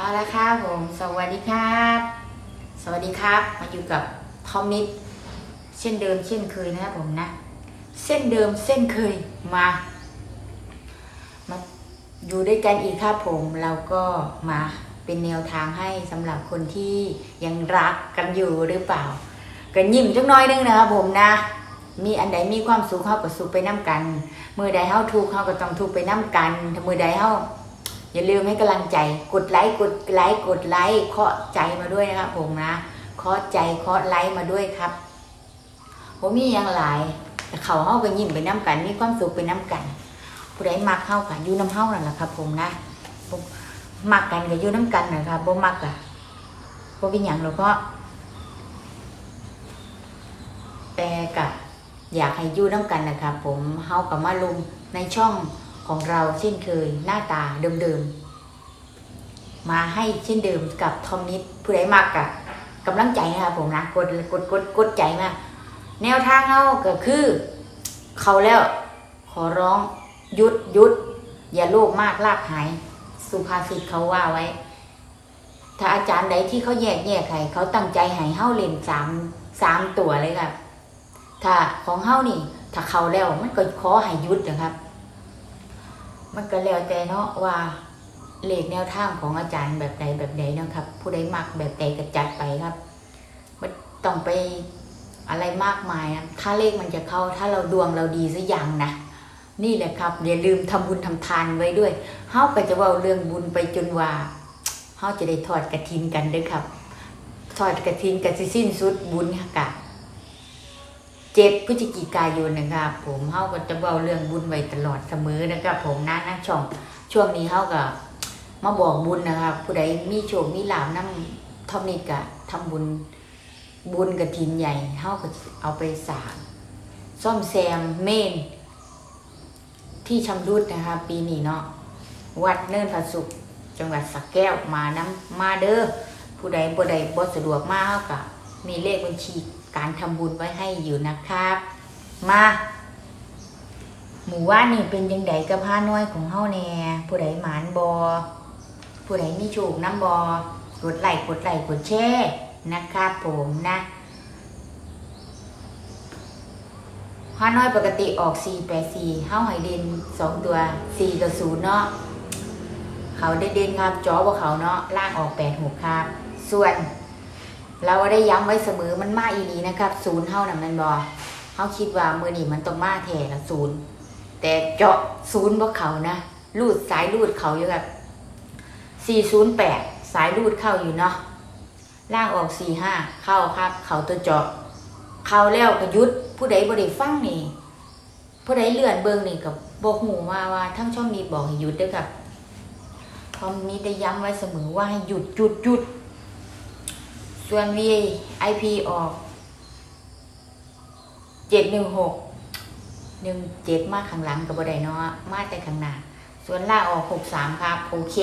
เอาละครับผมสวัสดีครับ สวัสดีครับ มาอยู่กับทอมนิดเช่นเดิมเช่นเคยนะครับผมนะ เส้นเดิมเส้นเคยมามาอยู่ด้วยกันอีกครับผมเราก็มาเป็นแนวทางให้สำหรับคนที่ยังรักกันอยู่หรือเปล่าก็ยิ้มจักน้อยนึงนะครับผมนะ มีอันใดมีความสุขเฮาก็สุขไปน้ำกัน มือใดเฮาทุกข์เฮาก็ต้องทุกข์ไปน้ำกันถ้ามือใดเฮา อย่าลืมให้กำลังใจ กดไลค์ กดไลค์ กดไลค์ เคาะใจมาด้วยนะครับผมนะ เคาะใจ เคาะไลค์มาด้วยครับ ผมมีอย่างหลายแต่เขาเฮาก็ยิ้มไปน้ำกัน มีความสุขไปน้ำกัน ผู้ใดมักเฮาค่ะอยู่น้ำเฮานั่นแหละครับผมนะผมมักกันก็อยู่น้ำกันนะครับบ่มักอะบ่เป็นหยังหรอกเพราะแต่กะอยากให้ยู่น้ำกันนะครับผมเฮากับมาลงในช่อง ของเราเช่นเคยหน้าตาเดิมๆ มาให้เช่นเดิมกับทอมนิดผู้ใดมักอะกำลังใจนะครับผมนะกดกดกดกดใจมาแนวทางเขาก็คือ เขาแล้วขอร้องหยุดหยุดอย่าโลภมากลากหาย สุภาษิตเขาว่าไว้ ถ้าอาจารย์ใดที่เขาแยกแยกให้เขาตั้งใจให้เฮาเล่นสามสามตัวเลยครับถ้าของเฮานี่ ถ้าเขาแล้วมันก็ขอให้หยุดนะครับ มันก็แล้วแต่เนาะว่าเลขแนวทางของอาจารย์แบบใดแบบใดนะครับ ผู้ใดมักแบบใดก็จัดไปครับมันต้องไปอะไรมากมายนะถ้าเลขมันจะเข้า ถ้าเราดวงเราดีสักอย่างนะนี่แหละครับอย่าลืมทำบุญทำทานไว้ด้วยเฮาก็จะว่าเรื่องบุญไปจนว่าเฮาจะได้ทอดกระถินกันด้วยครับ ทอดกระถินกันสิสิ้นสุดบุญกะ เจ็ดพฤศจิกายนนะครับผมเฮาก็จะเว้าเรื่องบุญไว้ตลอดเสมอนะครับผมนะนะช่องช่วงนี้เฮาก็มาบอกบุญนะครับผู้ใดมีโชคมีลาภนำทอมนิกะทำบุญบุญกระถินใหญ่เฮาก็เอาไปสร้างซ่อมแซมเมน ที่ชำรุดนะคะ ปีนี้เนาะวัดเนินพระสุขจังหวัดสักแก้วมาน้ำมาเด้อผู้ใดบ่ใดบ่สะดวกมาเฮาก็มีเลขบัญชี การทำบุญไว้ให้อยู่นะครับ มาหมู่ว่านนี่เป็นยังไงกับผ้าน้อยของเฮาแน่ผู้ใดหมานบอผู้ใดมีโชคน้ำบอกดไลค์กดไลค์กดแชร์นะครับผมนะผ้าน้อยปกติออก4 8 4เฮาให้เด่น2ตัว4กับ0เนาะเขาได้เด่นครับจอบ่เขาเนาะล่างออก8 6ครับ ส่วน เราได้ย้ำไว้เสมอมันมาอีนีนะครับศูนย์เท่านั้นแมันบอเขาคิดว่ามือนี่มันต้องมาแทนละศูนย์แต่เจาะศูนย์บ่เขานะรูดสายรูดเขาอยู่แบบสี่ศูนย์แปดสายรูดเข้าอยู่เนาะล่างออกสี่ห้าเข้าครับเขาตัวเจาะเขาแล้วก็ยุดผู้ใดบ่ได้ฟังนี่ผู้ใดเลื่อนเบิ่งนี่กับบอกหูว่าว่าทั้งช่องนี้บอกให้หยุดด้วยครับพอมีได้ย้ำไว้เสมอว่าให้หยุดหยุดหยุด ส่วน VIP ออกเจ็ดหนึ่งหกหนึ่งเจ็ดมาข้างหลังกับบไดเนาะมาแต่ข้างหน้า ส่วนล่างออกหกสามครับ โอเค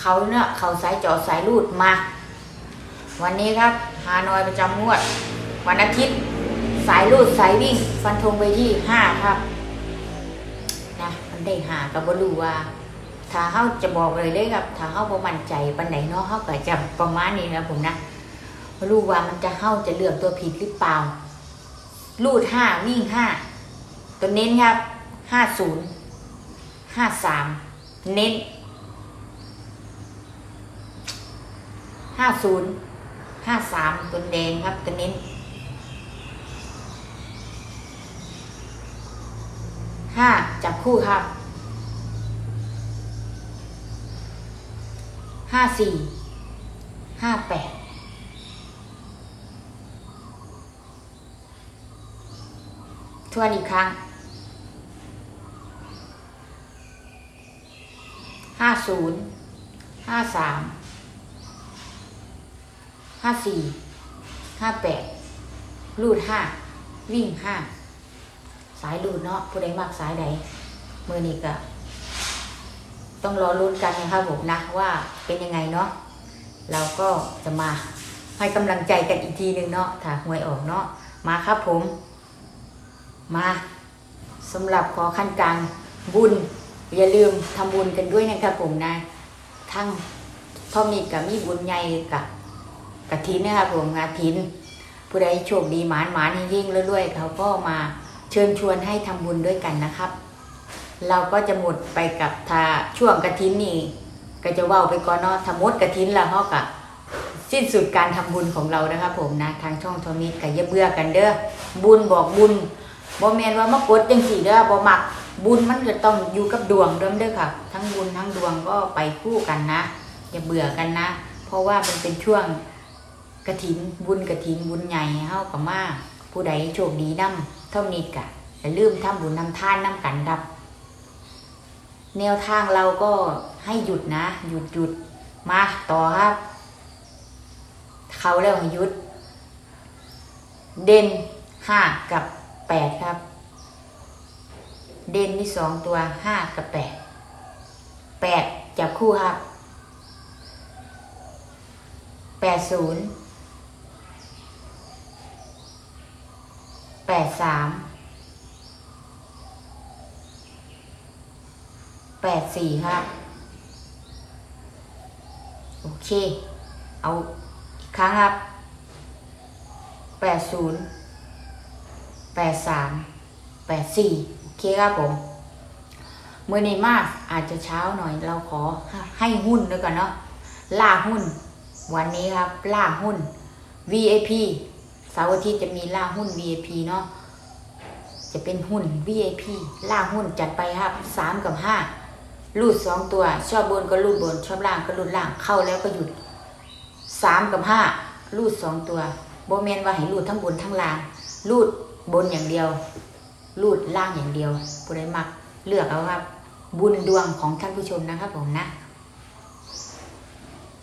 เขาเนี่ยเขาสายจอสายรูดมา วันนี้ครับฮานอยประจำงวด วันอาทิตย์ สายรูดสายวิ่ง ฟันธงไปที่ห้าครับ ได้หากับ่รู้ว่า ถ้าเฮาจะบอกเลยเลยครับ ถ้าเฮาบ่มั่นใจปานไหนเนาะเฮาก็จะประมาณนี้นะผมนะบ่รู้ว่ามันจะเฮาจะเลือกตัวผิดหรือเปล่า รูดห้าวิ่งห้าตัวเน้นครับห้าศูนย์ห้าสามเน้นห้าศูนย์ห้าสามตัวแดงครับตัวเน้น ห้าจับคู่ครับห้าสี่ห้าแปดทวนอีกครั้งห้าศูนย์ห้าสามห้าสี่ห้าแปดรูดห้าวิ่งห้า สายรูดเนาะผู้ใดมากสายใดมือนี้ก็ต้องรอรุ้นกันนะครับผมนะว่าเป็นยังไงเนาะเราก็จะมาให้กำลังใจกันอีกทีหนึ่งเนาะถ้าหวยออกเนาะมาครับผม มาสำหรับขอขั้นกลางบุญ อย่าลืมทำบุญกันด้วยนะครับผมนะทั้งพ่อมีกับมีบุญใหญ่กับกะทินนะครับผมกะทิน ผู้ใดโชคดีหมานหมานยิ่งๆเรื่อยๆเขาก็มา เชิญชวนให้ทำบุญด้วยกันนะครับ เราก็จะหมดไปกับทาช่วงกระทินนี่ก็จะว่าไปก่อนเนาะถ้าหมดกระทินล้วเขากะสิ้นสุดการทำบุญของเรานะครับผมนะทางช่องโทมิตก็อย่าเบื่อกันเด้อบุญบอกบุญบ่แมนว่ามากดจังสี่เด้อบ่มักบุญมันจะต้องอยู่กับดวงเดิมเด้อค่ะ ทั้งบุญทั้งดวงก็ไปคู่กันนะ อย่าเบื่อกันนะ เพราะว่ามันเป็นช่วงกระถินบุญกระถินบุญใหญ่เฮากับมาผู้ใดโชคดีนํ เท่านี้กะอย่าลืมทำบุญนำทานนํกันครับ แนวทางเราก็ให้หยุดนะ หยุดหยุดมาต่อครับ เขาแล้วให้หยุด เด่นห้ากับแปดครับ เด่นมีสองตัวห้ากับแปดแปดจับคู่ครับแปดศูนย์แปดสามแปดสี่ครับ โอเค เอาอีกครั้งครับแปดศูนย์แปดสามแปดสี่โอเคครับผมเมื่อนี้มากอาจจะเช้าหน่อยเราขอให้หุ้นด้วยกันเนาะล่าหุ้น วันนี้ครับล่าหุ้น VIP เสาร์อาทิตย์จะมีล่าหุ้น VIP เนาะ จะเป็นหุ้น VIP ล่าหุ้นจัดไปครับสามกับห้ารูดสองตัว ชอบบนก็รูดบน ชอบล่างก็รูดล่างเข้าแล้วก็หยุดสามกับห้ารูดสองตัวโบเมนว่าให้รูดทั้งบนทั้งล่างรูดบนอย่างเดียวรูดล่างอย่างเดียวผู้ใดมักเลือกเอาครับ บุญดวงของท่านผู้ชมนะครับผมนะ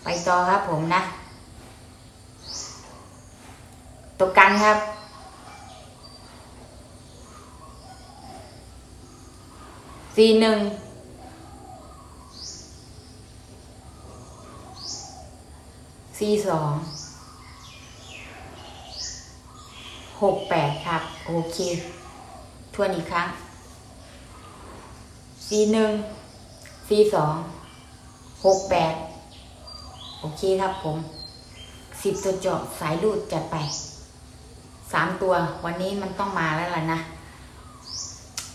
ไปต่อครับผมนะ ตกกันครับ สี่หนึ่งสี่สองหกแปดครับ โอเค ทวนอีกครั้งสี่หนึ่งสี่สองหกแปดโอเคครับผมสิบตัวเจาะสายรูดจัดไปสามตัว วันนี้มันต้องมาแล้วล่ะนะ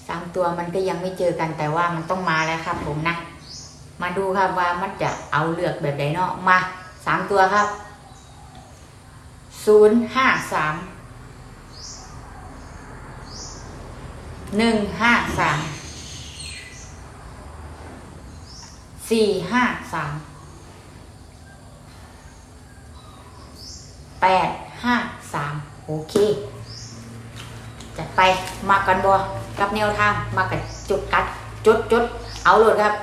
สามตัวมันก็ยังไม่เจอกันแต่ว่ามันต้องมาแล้วครับ ผมนะ มาดูครับว่ามันจะเอาเลือกแบบไหนเนาะมาสามตัวครับศูนย์ห้าสามหนึ่งห้าสามสี่ห้าสามแปดห้าสามโอเค จัดไปมากันบอ กับแนวทางมากับจุดกัดจดจดเอาโหลดครับ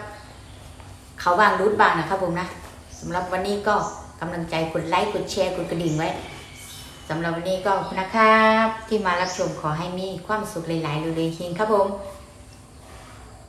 เขาบ้างรูดบ้างนะครับผมนะสำหรับวันนี้ก็กำลังใจกดไลค์กดแชร์กดกระดิ่งไว้สำหรับวันนี้ก็ขอบคุณนะครับ ที่มารับชมขอให้มีความสุขหลายๆเร็วๆเฮงครับผม